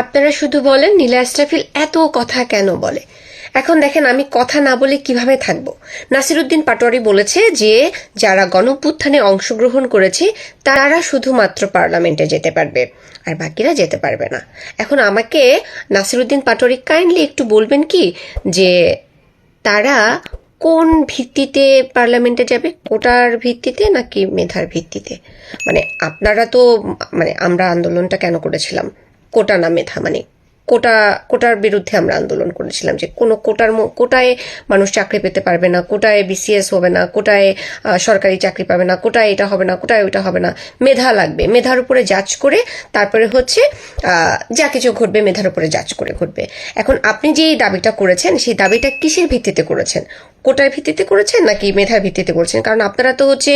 আপনারা শুধু বলেন, নীলা ইস্টাফিল এত কথা কেন বলে? এখন দেখেন আমি কথা না বলে কীভাবে থাকব? নাসিরুদ্দিন পাটোয়ারি বলেছে যে, যারা গণপুত্থানে অংশগ্রহণ করেছে, তারা শুধুমাত্র পার্লামেন্টে যেতে পারবে, আর বাকিরা যেতে পারবে না। এখন আমাকে নাসিরুদ্দিন পাটোয়ারি কাইন্ডলি একটু বলবেন কি, যে তারা কোন ভিত্তিতে পার্লামেন্টে যাবে? কোটার ভিত্তিতে নাকি মেধার ভিত্তিতে? মানে আপনারা তো মানে আমরা আন্দোলনটা কেন করেছিলাম? কোটা না মেধা মানে কোটা, কোটার বিরুদ্ধে আমরা আন্দোলন করেছিলাম যে কোনো কোটার কোটায় মানুষ চাকরি পেতে পারবে না, কোটায় বিসিএস হবে না, কোটায় সরকারি চাকরি পাবে না, কোটায় এটা হবে না, কোটায় ওইটা হবে না, মেধা লাগবে। মেধার উপরে জাজ করে তারপরে হচ্ছে যা কিছু ঘটবে মেধার উপরে জাজ করে ঘটবে। এখন আপনি যে দাবিটা করেছেন, সেই দাবিটা কিসের ভিত্তিতে করেছেন? কোটার ভিত্তিতে করেছেন নাকি মেধার ভিত্তিতে করেছেন? কারণ আপনারা তো হচ্ছে,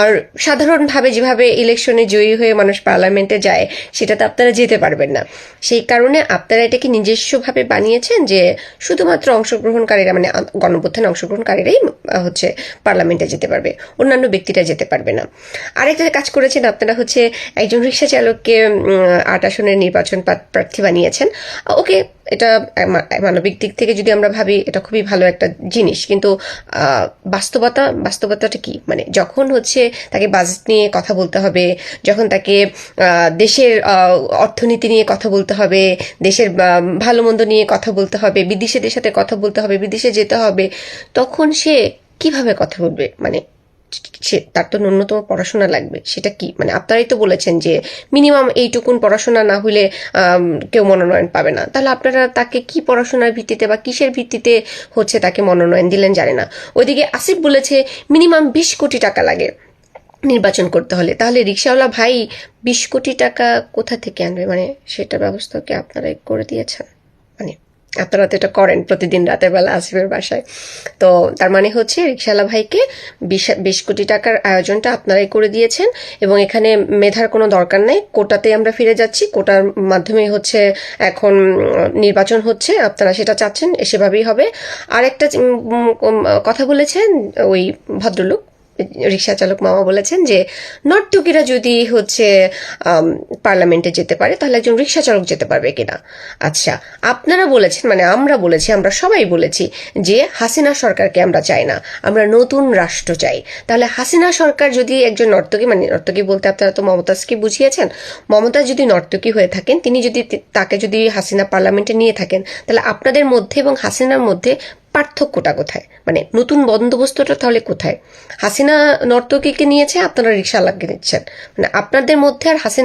আর সাধারণভাবে যেভাবে ইলেকশনে জয়ী হয়ে মানুষ পার্লামেন্টে যায়, সেটাতে আপনারা যেতে পারবেন না। সেই কারণে আপনারা এটাকে নিজস্বভাবে বানিয়েছেন যে শুধুমাত্র অংশগ্রহণকারীরা মানে গণপ্রথান অংশগ্রহণকারীরাই হচ্ছে পার্লামেন্টে যেতে পারবে, অন্যান্য ব্যক্তিরা যেতে পারবে না। আরেকটা কাজ করেছেন আপনারা হচ্ছে একজন রিক্সা চালককে আট আসনের নির্বাচন প্রার্থী বানিয়েছেন। ওকে এটা মানবিক দিক থেকে যদি আমরা ভাবি, এটা খুবই ভালো একটা জিনিস। কিন্তু বাস্তবতা, বাস্তবতাটা কি? মানে যখন হচ্ছে তাকে বাজেট নিয়ে কথা বলতে হবে, যখন তাকে দেশের অর্থনীতি নিয়ে কথা বলতে হবে, দেশের ভালো মন্দ নিয়ে কথা বলতে হবে, বিদেশিদের সাথে কথা বলতে হবে, বিদেশে যেতে হবে, তখন সে কীভাবে কথা বলবে? মানে সে তার তো ন্যূনতম পড়াশোনা লাগবে, সেটা কি? মানে আপনারাই তো বলেছেন যে মিনিমাম এইটুকুন পড়াশোনা না হলে কেউ মনোনয়ন পাবে না। তাহলে আপনারা তাকে কি পড়াশোনার ভিত্তিতে বা কিসের ভিত্তিতে হচ্ছে তাকে মনোনয়ন দিলেন জানে না। ওইদিকে আসিফ বলেছে মিনিমাম বিশ কোটি টাকা লাগে নির্বাচন করতে হলে। তাহলে রিক্সাওয়ালা ভাই, বিশ কোটি টাকা কোথা থেকে আনবে? মানে সেটা ব্যবস্থা কি আপনারাই করে দিয়েছেন? আপনারা তো এটা করেন, প্রতিদিন রাতের বেলা আসিফের বাসায়। তো তার মানে হচ্ছে রিক্সাওয়ালা ভাইকে বিশ কোটি টাকার আয়োজনটা আপনারাই করে দিয়েছেন এবং এখানে মেধার কোনো দরকার নেই। কোটাতে আমরা ফিরে যাচ্ছি। কোটার মাধ্যমে হচ্ছে এখন নির্বাচন হচ্ছে, আপনারা সেটা চাচ্ছেন সেভাবেই হবে। আর একটা কথা বলেছেন ওই ভদ্রলোক রিক্সা চালক মামা বলেছেন যে, নর্তকীরা যদি হচ্ছে পার্লামেন্টে যেতে পারে, তাহলে একজন রিক্সা চালক যেতে পারবে কিনা? আচ্ছা আপনারা বলেছেন মানে আমরা বলেছি, আমরা সবাই বলেছি যে, হাসিনা সরকারকে আমরা চাই না, আমরা নতুন রাষ্ট্র চাই। তাহলে হাসিনা সরকার যদি একজন নর্তকী মানে নর্তকী বলতে আপনারা তো মমতাজকে বুঝিয়েছেন মমতাজ যদি নর্তকী হয়ে থাকেন, তিনি যদি তাকে যদি হাসিনা পার্লামেন্টে নিয়ে থাকেন, তাহলে আপনাদের মধ্যে এবং হাসিনার মধ্যে পার্থক্যটা কোথায়? মানে নতুন বন্দোবস্তটা তাহলে কোথায়? হাসিনা নর্তকীকে নিয়েছে, আপনারা রিক্সা লাগিয়ে নিচ্ছেন। মানে আপনাদের মধ্যে আর হাসিনা